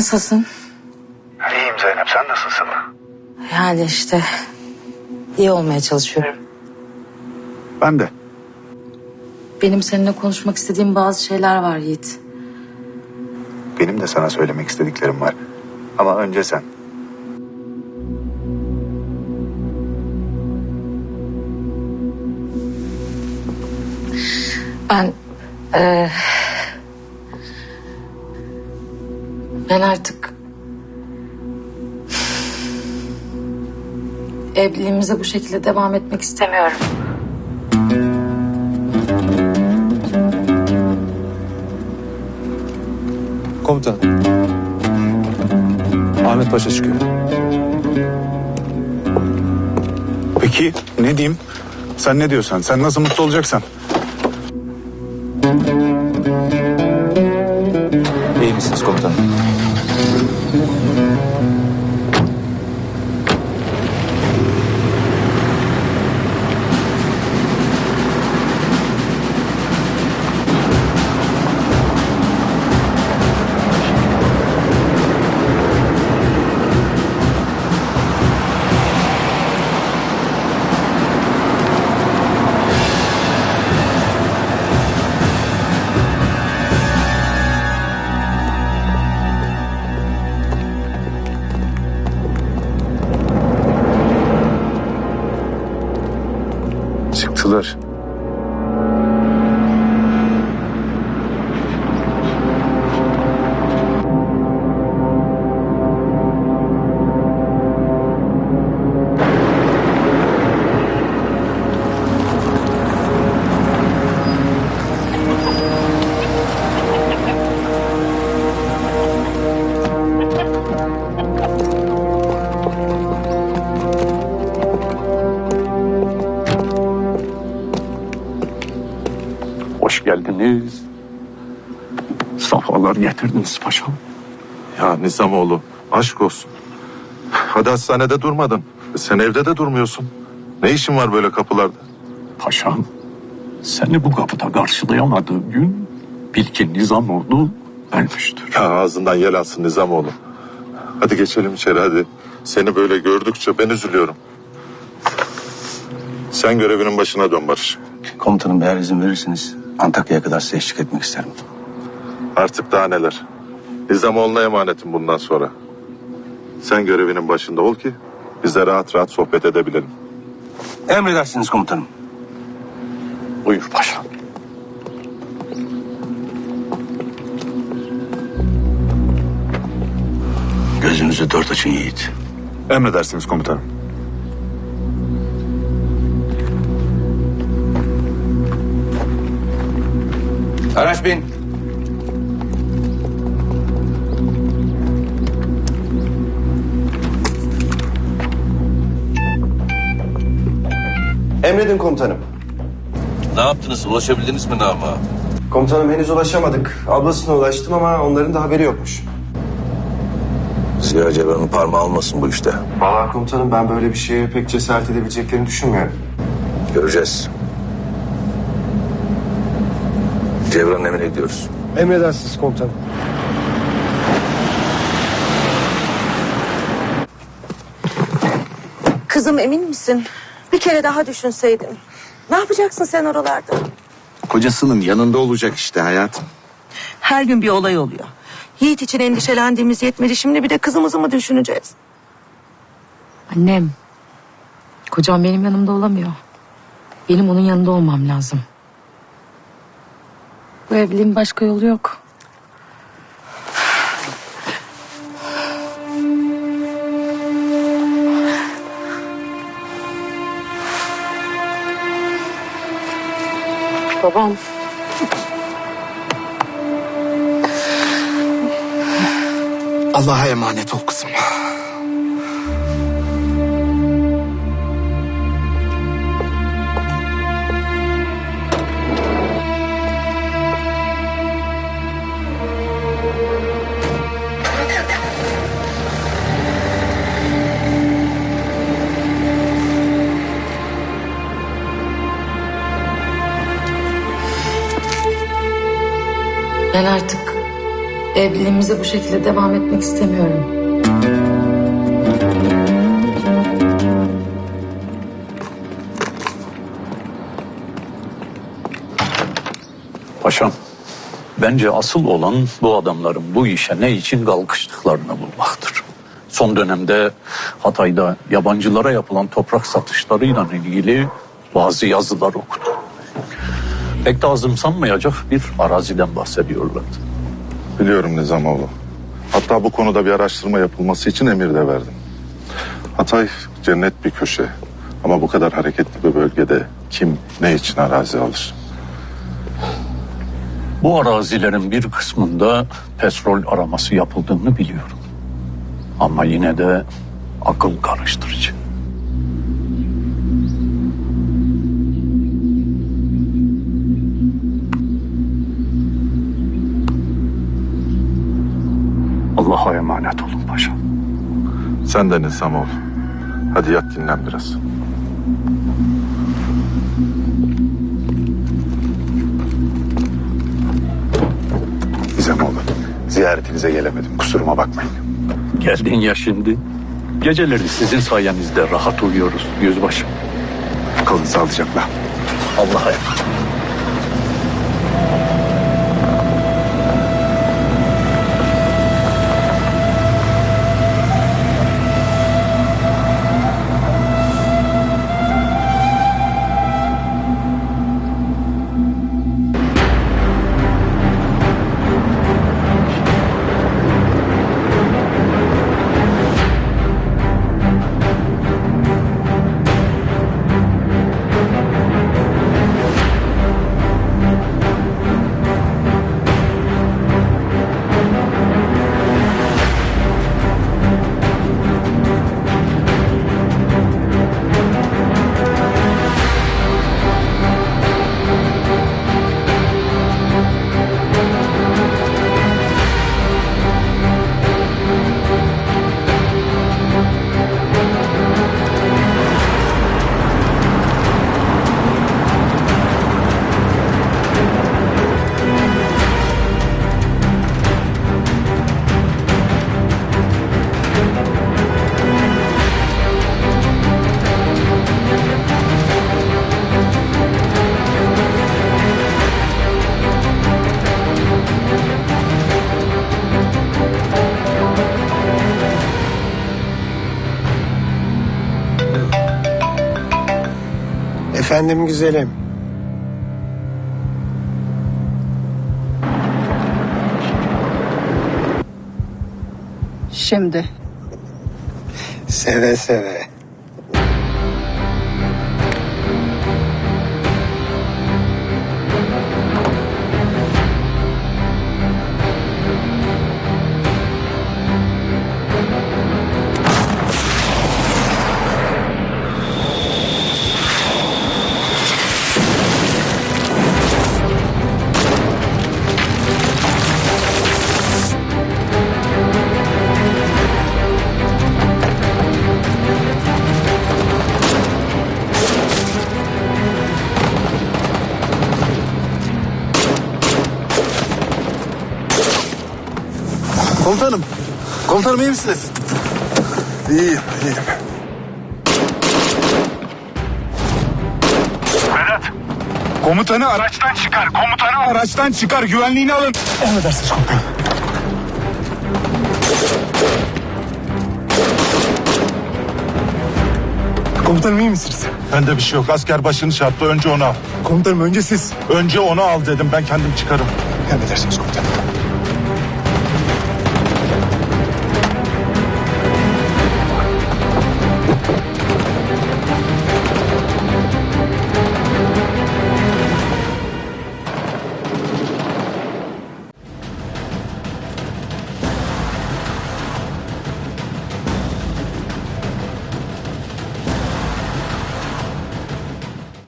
Nasılsın? İyiyim Zeynep sen nasılsın? Yani işte iyi olmaya çalışıyorum. Ben de. Benim seninle konuşmak istediğim bazı şeyler var Yiğit. Benim de sana söylemek istediklerim var. Ama önce sen. Ben... eee, ben artık... Evliliğimize bu şekilde devam etmek istemiyorum. Komutan. Ahmet Paşa çıkıyor. Peki ne diyeyim? Sen ne diyorsan, sen nasıl mutlu olacaksan. Çıktılar. Getirdiniz paşam. Ya Nizamoğlu aşk olsun. Hadi hastanede durmadın. Sen evde de durmuyorsun. Ne işin var böyle kapılarda? Paşam, seni bu kapıda karşılayamadığım gün bil ki Nizamoğlu ölmüştür. Ya ağzından yel alsın Nizamoğlu. Hadi geçelim içeri hadi. Seni böyle gördükçe ben üzülüyorum. Sen görevinin başına dön Barış. Komutanım eğer izin verirseniz Antakya'ya kadar size eşlik etmek isterim. Artık daha neler. Nizamoğlu'na emanetim bundan sonra. Sen görevinin başında ol ki biz de rahat rahat sohbet edebilelim. Emredersiniz komutanım. Buyur paşam. Gözünüzü dört açın Yiğit. Emredersiniz komutanım. Araç bin. Emredin komutanım. Ne yaptınız? Ulaşabildiniz mi Nama? Komutanım henüz ulaşamadık. Ablasına ulaştım ama onların da haberi yokmuş. Ziya Cevher'in parmağı olmasın bu işte. Vallahi komutanım ben böyle bir şeye pek cesaret edebileceklerini düşünmüyorum. Göreceğiz. Cevher'in emine gidiyoruz. Emredersiniz komutanım. Kızım emin misin? Bir kere daha düşünseydin. Ne yapacaksın sen oralarda? Kocasının yanında olacak işte hayatım. Her gün bir olay oluyor. Yiğit için endişelendiğimiz yetmedi. Şimdi bir de kızımızı mı düşüneceğiz? Annem. Kocam benim yanımda olamıyor. Benim onun yanında olmam lazım. Bu evliliğin başka yolu yok. Babam. Allah'a emanet ol kızım. Ben artık Evliliğimize bu şekilde devam etmek istemiyorum. Paşam, bence asıl olan bu adamların bu işe ne için kalkıştıklarını bulmaktır. Son dönemde Hatay'da yabancılara yapılan toprak satışlarıyla ilgili bazı yazılar okudum. Pek de azımsanmayacak bir araziden bahsediyorlardı. Biliyorum Nizamoğlu. Hatta bu konuda bir araştırma yapılması için emir de verdim. Hatay cennet bir köşe. Ama bu kadar hareketli bir bölgede kim ne için arazi alır? Bu arazilerin bir kısmında petrol araması yapıldığını biliyorum. Ama yine de akıl karıştırıcı. Allah'a emanet olun paşam. Sen de Nizamoğlu. Hadi yat dinlen biraz. Nizamoğlu. Ziyaretinize gelemedim. Kusuruma bakmayın. Geldin ya şimdi. Geceleri sizin sayenizde rahat uyuyoruz yüzbaşı. Kalın sağlıcakla. Allah'a emanet. Efendim güzelim. Şimdi. Seve seve. Komutanım. Komutanım iyi misiniz? İyiyim, iyiyim. Komutanı araçtan çıkar. Komutanı araçtan çıkar. Güvenliğini alın. Emredersiniz komutanım. Komutanım iyi misiniz? Bende bir şey yok. Asker başını çarptı. Önce onu al. Komutanım önce siz. Önce onu al dedim. Ben kendim çıkarım. Emredersiniz komutanım.